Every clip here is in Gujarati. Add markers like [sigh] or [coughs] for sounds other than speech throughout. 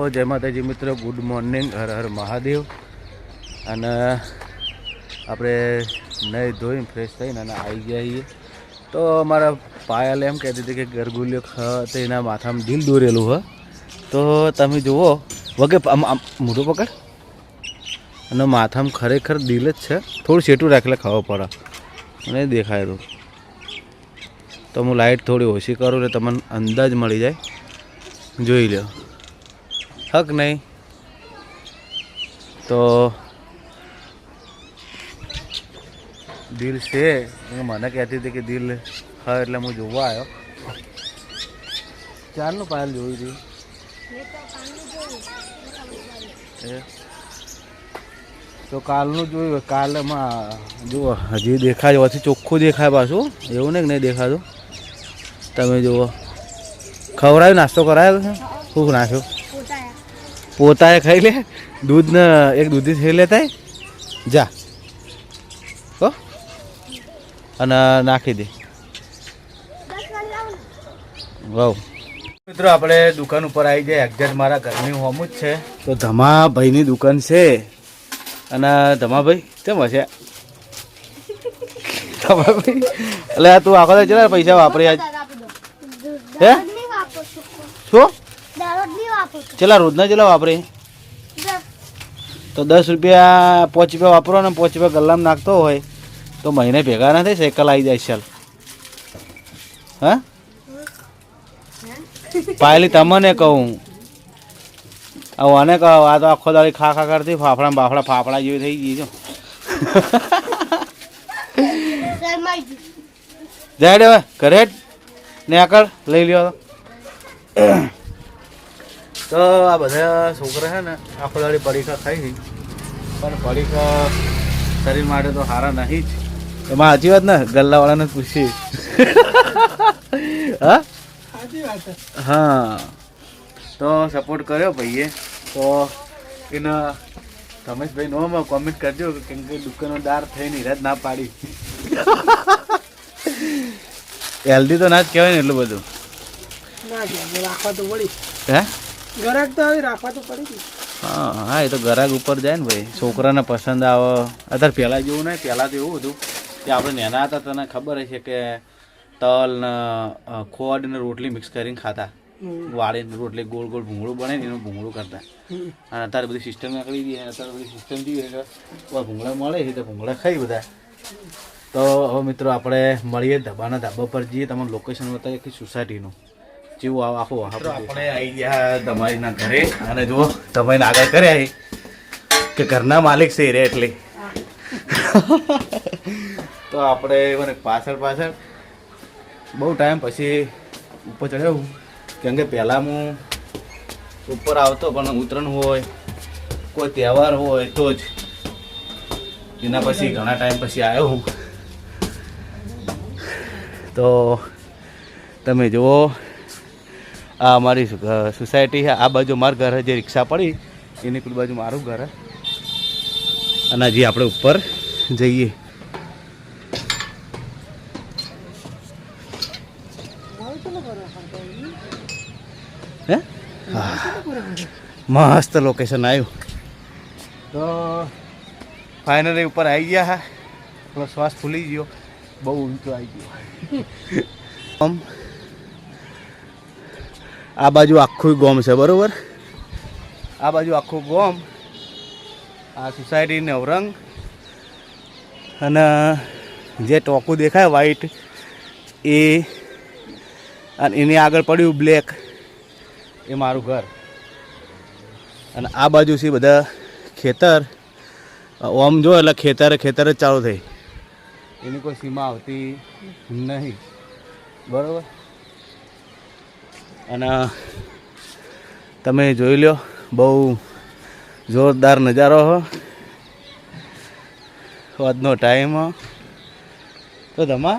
તો જય માતાજી મિત્રો. Good morning Har Har Mahadev. અને આપણે નહીં ધોઈને ફ્રેશ થઈને અને આવી ગયા છીએ. તો અમારા પાયલ એમ કહેતી હતી કે ગરગુલ્યો ખ એના માથામાં દિલ દોરેલું હ. તો તમે જુઓ, વગે મોઢું પકડ. અને માથામાં ખરેખર દિલ જ છે. થોડું સેટું રાખેલે ખાવા પડે. મને દેખાયેલું તો. હું લાઇટ થોડી ઓછી કરું એટલે તમને અંદાજ મળી જાય. જોઈ લો હક નહીં. તો દિલ છે. મને કહેતી હતી કે દિલ હા એટલે હું જોવા આવ્યો ચાલનું પાયલ જોઈ હતી તો કાલનું જોયું કાલમાં જુઓ, હજી દેખાય હોવાથી ચોખ્ખું દેખાય પાછું. એવું નહીં કે નહીં દેખાતું? તમે જુઓ. ખવડાવ્યું, નાસ્તો કરાયો છે? શું નાખ્યો પોતાએ ખાઈ લે દૂધ ને એક દૂધી ખાઈ લેતા જા. હો. અને નાખી દે. વાવ. મિત્રો આપણે દુકાન ઉપર આવી જાય એક્ઝેક્ટ મારા ઘરની હોમ જ છે. તો ધમા ભાઈની દુકાન છે. અને ધમાભાઈ કેમ હશે? ધમાભાઈ. એટલે તું આખો તો કેટલા પૈસા વાપરી આજ. હે? ચેલા રોજના ચેલા વાપરે? તો દસ રૂપિયા પાંચ રૂપિયા વાપરો ને પાંચ રૂપિયા ગલ્લામાં નાખતો હોય તો મહિને ભેગા ના થાય સાયકલ આવી જાય ચાલ. હા? પાયલી તમને કહું. આવું આને કહો આ તો આખો દાડી ખા ખા કરતી ફાફડા બાફડા ફાફડા જેવી થઈ ગઈ છો. જાય હવે ઘરે ને આગળ લઈ લ્યો તો આ બધા છોકરા છે ને આખો દાડી પરીક્ષા ખાઈ પણ પરીક્ષા શરીર માટે તો સારા નહીં જ. એમાં સાચી વાત ને? ગલ્લાવાળાને પૂછી [laughs] હા? હા. તો સપોર્ટ કર્યો ભાઈએ. તો એના રમેશભાઈ નો કોમેન્ટ કરજો કેમ કે દુકાનદાર થઈને હિરાજ ના પાડી. [laughs] હેલ્ધી તો ના જ કહેવાય ને એટલું બધું. ના રાખવા તો વળી. હે? ગરાક તો આવી રાખવા તો પડી હા હા એ તો ગરાગ ઉપર જાય ને ભાઈ. છોકરાને પસંદ આવે. અત્યારે પહેલાં જેવું નહીં પહેલાં તો એવું હતું કે આપણે નાના હતા તને ખબર છે કે તલ ને ખોડ ને રોટલી મિક્સ કરીને ખાતા. વાળી વાળીને રોટલી ગોળ ગોળ ભૂંગળું બને ને એનું ભૂંગળું કરતા. અને અત્યારે બધી સિસ્ટમ નીકળી ગઈ અત્યારે બધી સિસ્ટમ જોઈએ કે ભૂંગળા મળે છે તો ભૂંગળા ખાઈ બધા. તો હવે મિત્રો આપણે મળીએ ધાબાના ધાબા પર જઈએ. તમારું લોકેશન બતાવીએ કે સોસાયટીનું જેવું આવ આખું આપણે આવી ગયા તમારીના ઘરે. અને જુઓ તમે આગળ કર્યા કે ઘરના માલિક છે રે એટલે. તો આપણે મને પાછળ પાછળ બહુ ટાઈમ પછી ઉપર ચડ્યો કેમ કે પહેલાં હું ઉપર આવતો પણ ઉત્તરાયણ હોય કોઈ તહેવાર હોય તો જ એના પછી ઘણા ટાઈમ પછી આવ્યો હું. તો તમે જુઓ આ અમારી સોસાયટી છે. આ બાજુ મારું ઘર જે રિક્ષા પડી એની કુલ બાજુ મારું ઘર. અને હજી આપણે ઉપર જઈએ. મસ્ત લોકેશન આવ્યું. તો ફાઇનલી ઉપર આવી ગયા હા. થોડો શ્વાસ ફૂલી ગયો. બહુ ઊંચો આવી ગયો. [laughs] આમ આ બાજુ આખું ગોમ છે, બરાબર? આ બાજુ આખું ગોમ, આ સોસાયટી નવરંગ અને જે ટોકું દેખાય વ્હાઈટ એ અને એની આગળ પડ્યું બ્લેક એ મારું ઘર. અને આ બાજુ છે બધા ખેતર. ઓમ જો એટલે ખેતરે ખેતર જ ચાલુ થઈ. એની કોઈ સીમા આવતી નહીં. બરાબર? અને તમે જોઈ લો બહુ જોરદાર નજારો હો. આજનો ટાઈમ તો ધમા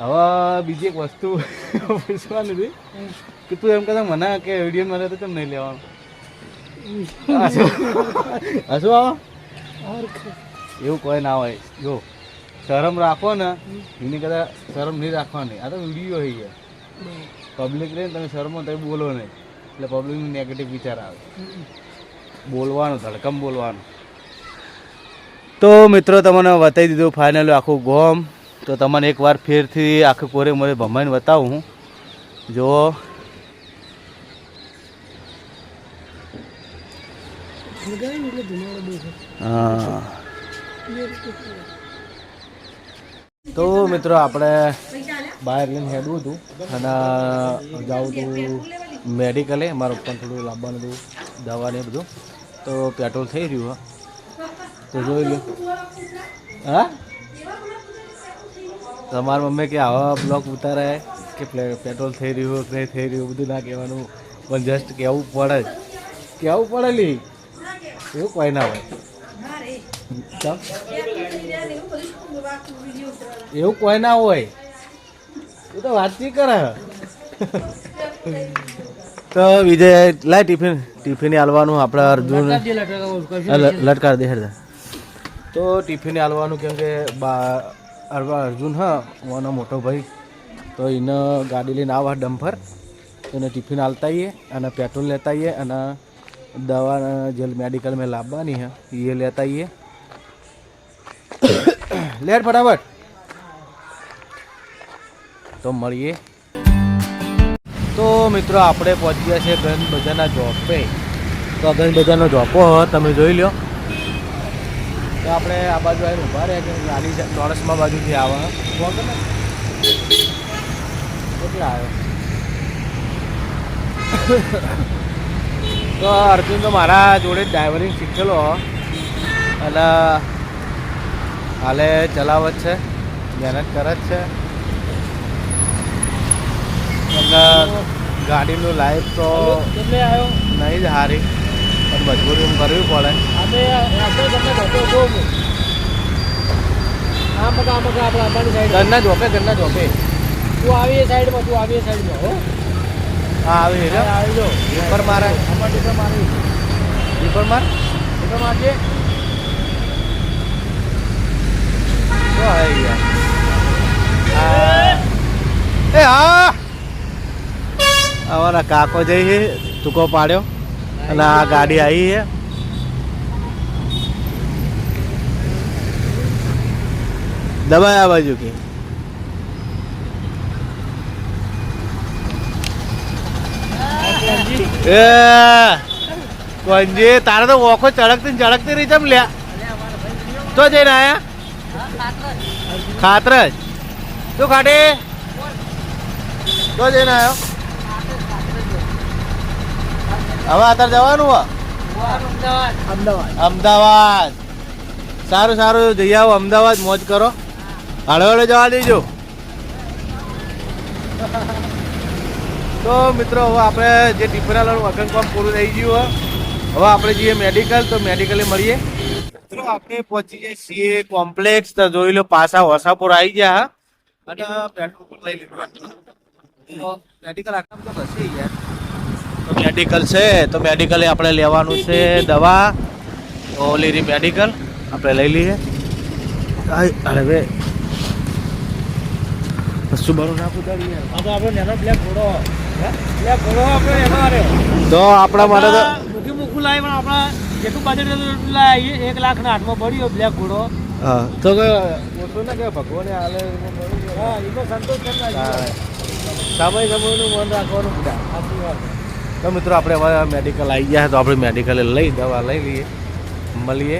હવે બીજી એક વસ્તુ [laughs] પૂછવાની હતી કે તું એમ કહેતા મને કે વીડિયો મારે તો કેમ નહીં લેવાનું. હશું આવો? એવું કોઈ ના હોય. જો, શરમ રાખો ને. એની કદાચ શરમ નહીં રાખવાની. આ તો વીડિયો હોય પબ્લિક રહીને તમે શરમો તમે બોલો નહીં. એટલે પબ્લિકનું નેગેટિવ વિચાર આવે. બોલવાનું ધડકમ બોલવાનું. તો મિત્રો, તમને બતાવી દીધું ફાઇનલ આખું ગોમ. તો તમને એકવાર ફેરથી આખું કોરે મોરે ભમાઈને બતાવું હું. જો. હા. તો મિત્રો, આપણે બહાર લઈને હેડવું હતું. અને જાઉં હતું મેડિકલે મારા પપ્પાને થોડું લાવવાનું હતું દવા ને બધું. તો પેટ્રોલ થઈ રહ્યું હા. તો જોઈ લો. હા? તમારા મમ્મી કે આવા બ્લોક ઉતારે કે પેટ્રોલ થઈ રહ્યું કે નહીં થઈ રહ્યું બધું ના કહેવાનું. પણ જસ્ટ કહેવું પડે જ. કહેવું પડે લી. એવું કોઈ ના હોય. એવું કોઈ ના હોય. તું વાતચીત કરે તો વિજય લાય ટિફિન ટિફિન હાલવાનું આપણા અર્જુન. લટકાર દે હેડે તો ટિફિન હાલવાનું કેમ કે બા અર્જુન હા ઓનો મોટો ભાઈ. તો એને ગાડી લઈને આવા ડમ્ફર. એને ટિફિન હાલતા આવીએ અને પેટ્રોલ લેતા આવીએ અને દવા જે મેડિકલ મેં લાવવાની હે એ લેતા આવીએ [coughs] લેટ ફટાફટ. તો મળીએ તો મિત્રો, આપણે પહોંચી ગયા છે ગંજ બજારના જોપે તો ગંજ બજારનો જોપો તમે જોઈ લો તો આપણે આ બાજુ આવીને ઊભા રહ્યા કે ગાડી ચોરસમાં બાજુથી આવે હ. ને. કેટલા આવ્યો તો અર્જુન તો મારા જોડે ડ્રાઈવરિંગ શીખેલો. અને હાલે ચલાવત છે, મહેનત કરે જ છે ગાડીનું લાઈફ તો નહીં જ સારી પણ મજબૂરી કરવી પડે. આપણે અમારી સાઈડ ઘરના ઘરના જોપે તું આવી સાઈડમાં તું આવી સાઈડમાં હો. હા આવી આવી જો ડીપર મારે. ટીકા મારી ડીપર માર? ટીકા મારજે તો આવી ગયા હા. એ હા અમારા કાકો જઈ ટૂંકો પાડ્યો અને આ ગાડી આવી છે. દબાય આ બાજુ કે? એ કોંજી તારે તો ઓખો ચડકતી ને ચડકતી રહી ચમ લ્યા. તો જઈને આયા? ખાતરજ શું ખાટે? તો જઈને આવ્યો હવે અત્યારે જવાનું અમદાવાદ અમદાવાદ. સારું સારું, જઈ આવો. અમદાવાદ મોજ કરો. હળવે જવા દેજો. તો મિત્રો, હવે આપણે જે ટિફિનાલાનું વગન કામ પૂરું થઈ ગયું હવે આપણે જઈએ મેડિકલ તો મેડિકલે મળીએ. મિત્રો, આપણે પહોંચી જઈએ સીએ કોમ્પ્લેક્સ તો જોઈ લો, પાછા વસાપુર આવી ગયા. અને પેટ્રોલ લઈ લીધું. મેડિકલ આટલા બધા હશે યાર તો મેડિકલ છે તો મેડિકલે આપણે લેવાનું છે દવા. તો ઓલી મેડિકલ આપણે લઈ લઈએ. હવે કશું બરું ના પૂછાડી આ તો બ્લેક ઘોડો. બ્લેક ઘોડો આપણે તો માટે તો મૂકી મૂકું લાવી પણ આપણા જેટલું બજેટ લાવીએ એક લાખ ના હાથમાં પડ્યો બ્લેક ઘોડો. હા. તો કે ઓછું ના કે ભગવાને હાલે હા એમાં સંતોષ કરતા સમય સમયનું મન રાખવાનું બધા સાચી વાત. તો મિત્રો, આપણે હવે મેડિકલ આવી ગયા તો આપણે મેડિકલે લઈ, દવા લઈ લઈએ, મળીએ.